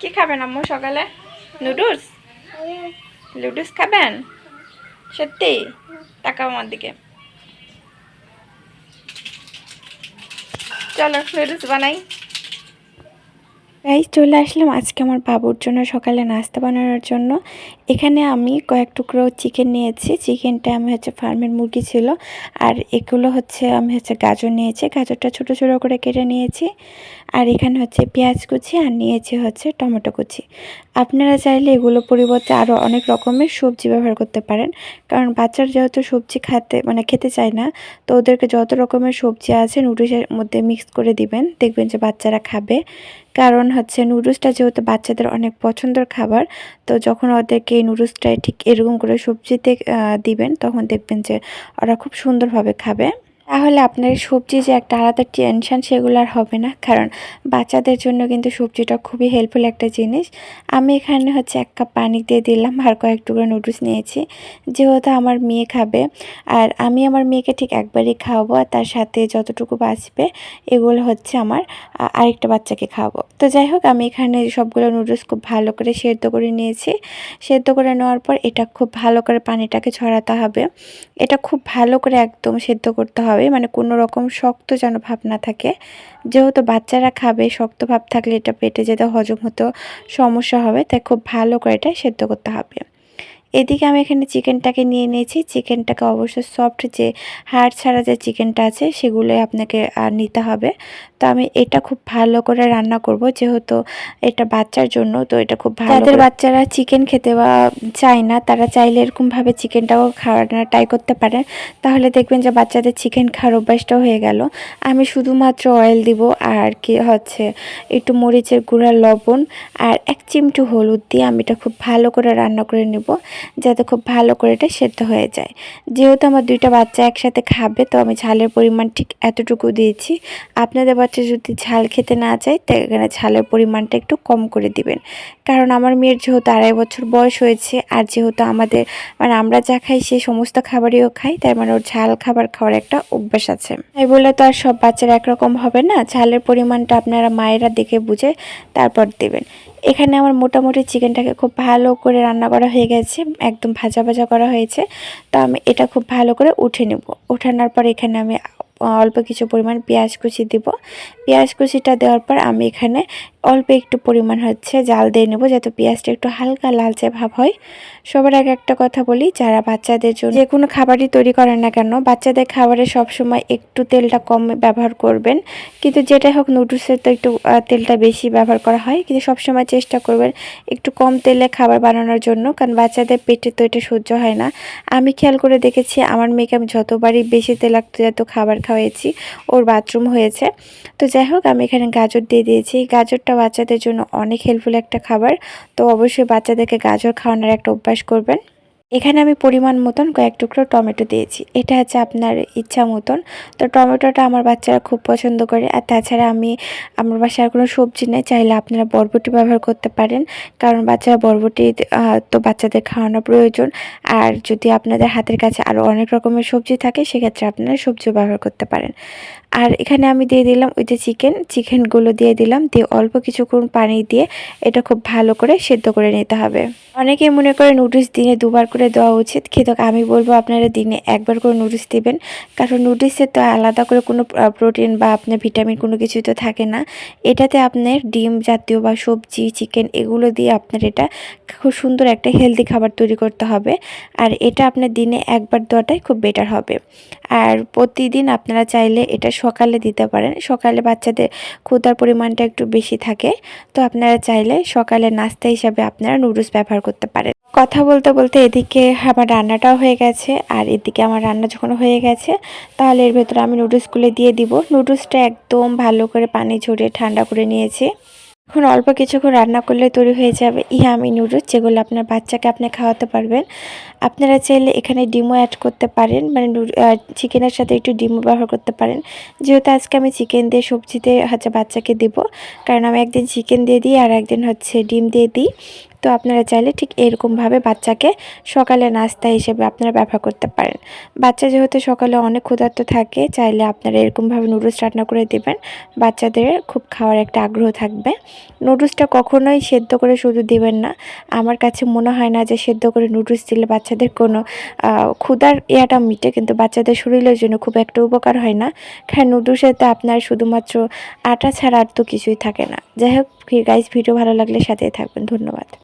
কি খাবেন আম্মু সকালে? নুডলস? নুডলস খাবেন? সত্যি? তাকাও আমার দিকে। চলো নুডলস বানাই। গাইজ চলে আসলাম আজকে আমার বাবুর জন্য সকালে নাস্তা বানানোর জন্য। এখানে আমি কয়েক টুকরো চিকেন নিয়েছি। চিকেনটা আমি হচ্ছে ফার্মের মুরগি ছিল। আর এগুলো হচ্ছে আমি হচ্ছে গাজর নিয়েছি। গাজরটা ছোট ছোট করে কেটে নিয়েছি। আর এখানে হচ্ছে পেঁয়াজ কুচি আর নিয়েছি হচ্ছে টমেটো কুচি। আপনারা চাইলে এগুলো পরিবর্তে আরও অনেক রকমের সবজি ব্যবহার করতে পারেন। কারণ বাচ্চারা যেহেতু সবজি খাতে মানে খেতে চায় না, তো ওদেরকে যত রকমের সবজি আছে নুডলসের মধ্যে মিক্স করে দিবেন। দেখবেন যে বাচ্চারা খাবে। কারণ হচ্ছে নুডলসটা যেহেতু বাচ্চাদের অনেক পছন্দের খাবার, তো যখন ওদেরকে এই নুডলসটা ঠিক এরকম করে সবজিতে দিবেন, তখন দেখবেন যে ওরা খুব সুন্দরভাবে খাবে। তাহলে আপনার সবজি যে একটা আলাদা টেনশান সেগুলো আর হবে না। কারণ বাচ্চাদের জন্য কিন্তু সবজিটা খুবই হেল্পফুল একটা জিনিস। আমি এখানে হচ্ছে এক কাপ পানি দিয়ে দিলাম আর কয়েক টুকরো নুডলস নিয়েছি। যেহেতু আমার মেয়ে খাবে আর আমি আমার মেয়েকে ঠিক একবারই খাওয়াবো আর তার সাথে যতটুকু বাঁচবে এগুলো হচ্ছে আমার আরেকটা বাচ্চাকে খাওয়াবো। তো যাই হোক, আমি এখানে সবগুলো নুডলস খুব ভালো করে সেদ্ধ করে নিয়েছি। সেদ্ধ করে নেওয়ার পর এটা খুব ভালো করে পানিটাকে ছড়াতে হবে। এটা খুব ভালো করে একদম সেদ্ধ করতে হবে। মানে কোনো রকম শক্ত যেন ভাব না থাকে। যেহেতু বাচ্চারা খাবে, শক্ত ভাব থাকলে এটা পেটে যেতে হজম হতো সমস্যা হবে, তাই খুব ভালো করে এটা সেদ্ধ করতে হবে। এদিকে আমি এখানে চিকেনটাকে নিয়ে নিয়েছি। চিকেনটাকে অবশ্যই সফট যে হাড় ছাড়া যে চিকেনটা আছে সেগুলোই আপনাকে আর নিতে হবে। তো আমি এটা খুব ভালো করে রান্না করব যেহেতু এটা বাচ্চার জন্য তো এটা খুব ভালো যাদের বাচ্চারা চিকেন খেতে বা চায় না তারা চাইলে এরকমভাবে চিকেনটাও খাওয়ানোর ট্রাই করতে পারেন। তাহলে দেখবেন যে বাচ্চাদের চিকেন খাওয়ার অভ্যাসটাও হয়ে গেল। আমি শুধুমাত্র অয়েল দিব আর কি হচ্ছে একটু মরিচের গুঁড়া লবণ আর এক চিমটু হলুদ দিয়ে আমি এটা খুব ভালো করে রান্না করে নেব। যাতে খুব ভালো করে এটা সেদ্ধ হয়ে যায়। যেহেতু আমার দুইটা বাচ্চা একসাথে খাবে, তো আমি ঝালের পরিমাণ ঠিক এতটুকু দিয়েছি। আপনাদের বাচ্চা যদি ঝাল খেতে না চায়, তো এখানে ঝালের পরিমাণটা একটু কম করে দিবেন। কারণ আমার মেয়ের যেহেতু আড়াই বছর বয়স হয়েছে, আর যেহেতু আমাদের মানে আমরা যা খাই সেই সমস্ত খাবারইও খাই তার মানে ওর ঝাল খাবার খাওয়ার একটা অভ্যাস আছে। তাই বলে তো আর সব বাচ্চারা একরকম হবে না? ঝালের পরিমাণটা আপনারা মায়েরা দেখে বুঝে তারপর দেবেন। এখানে আমার মোটামুটি চিকেনটাকে খুব ভালো করে রান্না করা হয়ে গেছে, একদম ভাজা ভাজা করা হয়েছে। তো আমি এটা খুব ভালো করে উঠে নেব। উঠানোর পর এখানে আমি অল্প কিছু পরিমাণ পেঁয়াজ কুচি দিব। পেঁয়াজ কুচিটা দেওয়ার পর আমি এখানে অল্প একটু পরিমাণ হচ্ছে জাল দিয়ে নেব যাতে পেঁয়াজটা একটু হালকা লালচে ভাব হয়। সবার আগে একটা কথা বলি, যারা বাচ্চাদের জন্য যে কোনো খাবারই তৈরি করেন না কেন, বাচ্চাদের খাবারে সবসময় একটু তেলটা কম ব্যবহার করবেন। কিন্তু যেটাই হোক নুডলসে তো একটু তেলটা বেশি ব্যবহার করা হয়। কিন্তু সবসময় চেষ্টা করবেন একটু কম তেলে খাবার বানানোর জন্য, কারণ বাচ্চাদের পেটে তো এটা সহ্য হয় না। আমি খেয়াল করে দেখেছি, আমার মেয়েকে আমি যতবারই বেশি তেলাক্ত জাতীয় খাবার হয়েছি, ওর বাথরুম হয়েছে। তো যাই হোক, আমি এখানে গাজর দিয়ে দিয়েছি। গাজরটা বাচ্চাদের জন্য অনেক হেল্পফুল একটা খাবার। তো অবশ্যই বাচ্চাদেরকে গাজর খাওয়ানোর একটা অভ্যাস করবেন। এখানে আমি পরিমাণ মতন কয়েক টুকরো টমেটো দিয়েছি। এটা হচ্ছে আপনার ইচ্ছা মতন। তো টমেটোটা আমার বাচ্চারা খুব পছন্দ করে। আর তাছাড়া আমি, আমার বাসায় আর কোনো সবজি নেই। চাইলে আপনারা বরবটি ব্যবহার করতে পারেন। কারণ বাচ্চারা বরবটি তো বাচ্চাদের খাওয়ানো প্রয়োজন। আর যদি আপনাদের হাতের কাছে আরও অনেক রকমের সবজি থাকে, সেক্ষেত্রে আপনারা সবজিও ব্যবহার করতে পারেন। আর এখানে আমি দিয়ে দিলাম ওই যে চিকেন। চিকেনগুলো দিয়ে দিলাম। দিয়ে অল্প কিছুক্ষণ পানি দিয়ে এটা খুব ভালো করে সেদ্ধ করে নিতে হবে। অনেকে মনে করে নুডলস দিনে দুবার করে দেওয়া উচিত। কিন্তু আমি বলব আপনারা দিনে একবার করে নুডলস দিবেন। কারণ নুডলসে তো আলাদা করে কোনো প্রোটিন বা আপনার ভিটামিন কোনো কিছুই তো থাকে না। এটাতে আপনার ডিম জাতীয় বা সবজি চিকেন এগুলো দিয়ে আপনার এটা খুব সুন্দর একটা হেলদি খাবার তৈরি করতে হবে। আর এটা আপনার দিনে একবার দেওয়াটাই খুব বেটার হবে। আর প্রতিদিন আপনারা চাইলে এটা সকালে দিতে পারেন। সকালে বাচ্চাদের ক্ষুদার পরিমাণটা একটু বেশি থাকে। তো আপনারা চাইলে সকালে নাস্তা হিসাবে আপনারা নুডলস ব্যবহার করতে পারেন কথা বলতে বলতে এদিকে আমার রান্নাটাও হয়ে গেছে। আর এদিকে আমার রান্না যখন হয়ে গেছে, তাহলে এর ভেতরে আমি নুডলসগুলো দিয়ে দিব। নুডলসটা একদম ভালো করে পানি ঝরিয়ে ঠান্ডা করে নিয়েছি। এখন অল্প কিছুক্ষণ রান্না করলে তৈরি হয়ে যাবে ইয়ামি নুডলস যেগুলো আপনার বাচ্চাকে আপনি খাওয়াতে পারবেন। আপনারা চাইলে এখানে ডিমও অ্যাড করতে পারেন মানে চিকেনের সাথে একটু ডিমও ব্যবহার করতে পারেন। যেহেতু আজকে আমি চিকেন দিয়ে সবজিতে হচ্ছে বাচ্চাকে দেব, কারণ আমি একদিন চিকেন দিয়ে দিই আর একদিন হচ্ছে ডিম দিয়ে দিই। তো আপনারা চাইলে ঠিক এরকমভাবে বাচ্চাকে সকালে নাস্তা হিসেবে আপনারা ব্যবহার করতে পারেন। বাচ্চা যেহেতু সকালে অনেক ক্ষুধার্ত থাকে, চাইলে আপনারা এরকমভাবে নুডলস রান্না করে দেবেন। বাচ্চাদের খুব খাওয়ার একটা আগ্রহ থাকবে। নুডলসটা কখনোই সেদ্ধ করে শুধু দিবেন না। আমার কাছে মনে হয় না যে সেদ্ধ করে নুডলস দিলে বাচ্চাদের কোনো ক্ষুধার ইয়াটা মিটে, কিন্তু বাচ্চাদের শরীরের জন্য খুব একটা উপকার হয় না। খায় নুডলসে তো আপনার শুধুমাত্র আটা ছাড়া আর তো কিছুই থাকে না। যাই হোক গাইজ ভিডিও ভালো লাগলে সাথেই থাকবেন। ধন্যবাদ।